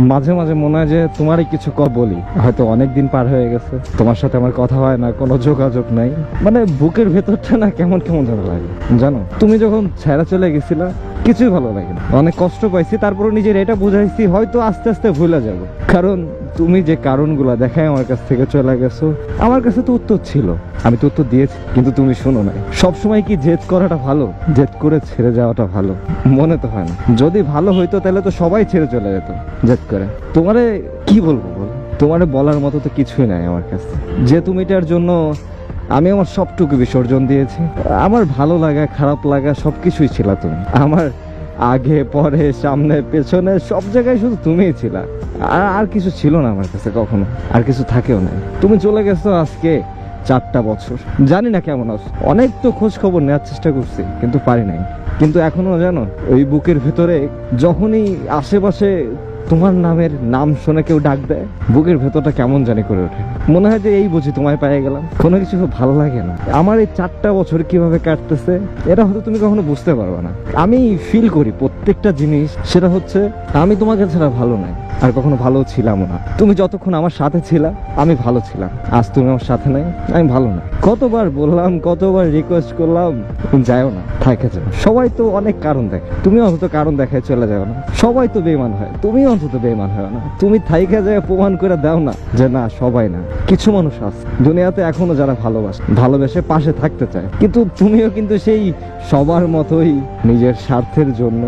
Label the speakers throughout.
Speaker 1: মাঝে মাঝে মনে হয় যে তোমারই কিছু ক বলি। হয়তো অনেকদিন পার হয়ে গেছে। তোমার সাথে আমার কথা হয় না, কোনো যোগাযোগ নাই। মানে বুকের ভেতরটা না কেমন কেমন যেন লাগে। জানো, তুমি যখন ছেড়া চলে গেছিলা, কিছুই ভালো লাগে না। অনেক কষ্ট পাইছি তারপরে নিজের এটা বুঝাইছি, হয়তো আস্তে আস্তে ভুলে যাব। কারণ তুমি যে কারণগুলো দেখায় আমার কাছ থেকে চলে গেছো, আমার কাছে তো উত্তর ছিল। আমি তো উত্তর দিয়েছি, কিন্তু তুমি শোনো নাই। সবসময় কি জেদ করাটা ভালো? জেদ করে ছেড়ে যাওয়াটা ভালো। মনে তো হয় না। যদি ভালো হইতো, তাহলে তো সবাই ছেড়ে চলে যেত, জেদ করে। তোমারে কি বলব বল? তোমারে বলার মতো তো কিছুই নাই আমার কাছে। যে তুমি এটার জন্য আমি আমার সবটুকু বিসর্জন দিয়েছি, আমার ভালো লাগা, খারাপ লাগা সব কিছুই ছিল তুমি। আমার আগে, পরে, সামনে, পেছনে, সব জায়গায় শুধু তুমিই ছিলা। আর আর কিছু ছিল না আমার কাছে কখনো, আর কিছু থাকেও নাই। তুমি চলে গেছো আজকে চারটা বছর। জানি না কেমন আছো। অনেক তো খোঁজ খবর নেওয়ার চেষ্টা করছি, কিন্তু পারি নাই। কিন্তু এখনও জানো, ওই বুকের ভেতরে যখনই আশেপাশে তোমার নামের নাম শুনে কেউ ডাক দেয়? বুকের ভেতরটা কেমন জানি করে ওঠে। মনে হয় যে এই বুঝি তোমায় পেয়ে গেলাম। কোনো কিছু ভালো লাগে না। আমার এই চারটা বছর কীভাবে কাটতেছে, এটা হয়তো তুমি কখনো বুঝতে পারবে না। আমি ফিল করি প্রত্যেকটা জিনিস, সেটা হচ্ছে আমি তোমাকে ছাড়া ভালো নাই, আর কখনো ভালো ছিলামও না। তুমি যতক্ষণ আমার সাথে ছিলা, আমি ভালো ছিলাম। আজ তুমি আমার সাথে নাই, আমি ভালো না। কতবার বললাম, কতবার রিকোয়েস্ট করলাম যাও না, থাকে যাও সবাই তো অনেক কারণ দেখে। তুমি অন্তত কারণ দেখায় চলে যাও না। সবাই তো বেমান হয় তুমি অন্তত বেমান হয় না। তুমি থাইকা যায় প্রমাণ করে দাও না যে না, সবাই না। কিছু মানুষ আছে, দুনিয়াতে এখনও যারা ভালোবাসে, ভালোবেসে পাশে থাকতে চায়। কিন্তু তুমিও কিন্তু সেই সবার মতোই নিজের স্বার্থের জন্য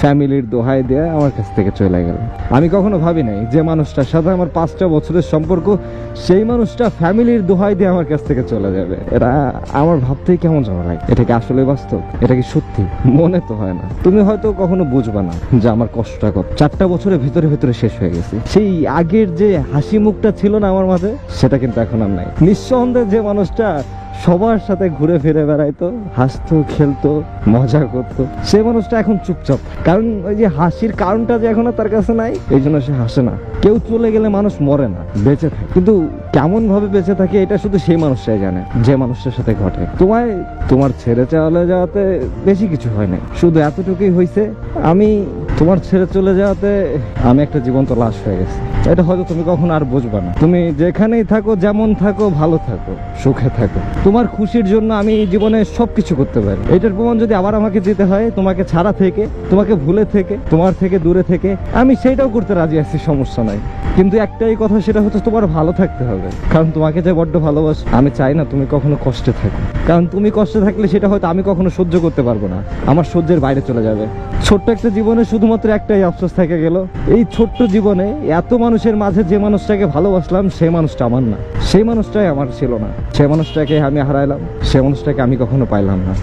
Speaker 1: ফ্যামিলির দোহাই দিয়ে আমার কাছ থেকে চলে গেল। আমি কখনো ভাবি নাই যে মানুষটার সাথে আমার পাঁচটা বছরের সম্পর্ক, সেই মানুষটা ফ্যামিলির দোহাই দিয়ে আমার কাছ থেকে চলে যাবে। এটা আমার ভাবতেই কেমন যেন লাগে। এটা কি আসলে বাস্তব? এটা কি সত্যি? মনে তো হয় না। তুমি হয়তো কখনো বুঝবে না যে আমার কষ্টটা কত। চারটা বছরের ভিতরে ভিতরে শেষ হয়ে গেছে। সেই আগের যে হাসি মুখটা ছিল না আমার মাঝে, সেটা কিন্তু এখন আর নাই। নিঃসন্দেহে যে মানুষটা সবার সাথে ঘুরে ফিরে বেড়াইতো, হাসতো, খেলতো, মজা করতো। সে মানুষটা এখন চুপচাপ। কারণ ওই যে হাসির কারণটা যে এখন তার কাছে নাই, এই জন্য সে হাসে না। কেউ চলে গেলে মানুষ মরে না, বেঁচে থাকে। কিন্তু কেমন ভাবে বেঁচে থাকে, এটা শুধু সেই মানুষটাই জানে, যে মানুষটার সাথে ঘটে। তোমায়, তোমার ছেড়ে চলে যাওয়াতে বেশি কিছু হয় নাই। শুধু এতটুকুই হয়েছে আমি তোমার ছেড়ে চলে যাওয়াতে আমি একটা জীবন্ত লাশ হয়ে গেছি। এটা হয়তো তুমি কখনো আর বুঝবে না। তুমি যেখানেই থাকো, যেমন থাকো, ভালো থাকো, সুখে থাকো। তোমার খুশির জন্য আমি জীবনে সবকিছু করতে পারি। এটার প্রমাণ যদি আবার আমাকে দিতে হয়, তোমাকে ছাড়া থেকে, তোমাকে ভুলে থেকে, তোমার থেকে দূরে থেকে, আমি সেইটাও করতে রাজি আছি, সমস্যা নাই। কিন্তু একটাই কথা, সেটা হচ্ছে তোমার ভালো থাকতে হবে। কারণ তোমাকে যে বড্ড ভালোবাসি, আমি চাই না তুমি কখনো কষ্টে থাকো। কারণ তুমি কষ্টে থাকলে সেটা হয়তো আমি কখনো সহ্য করতে পারব না। আমার সহ্যের বাইরে চলে যাবে। ছোট্ট একটা জীবনে শুধুমাত্র একটাই আফসোস থেকে গেল। এই ছোট্ট জীবনে এত মানুষের মাঝে যে মানুষটাকে ভালোবাসলাম, সে মানুষটা আমার না। সেই মানুষটাই আমার ছিল না। সে মানুষটাকে আমি হারাইলাম, সে মানুষটাকে আমি কখনো পাইলাম না।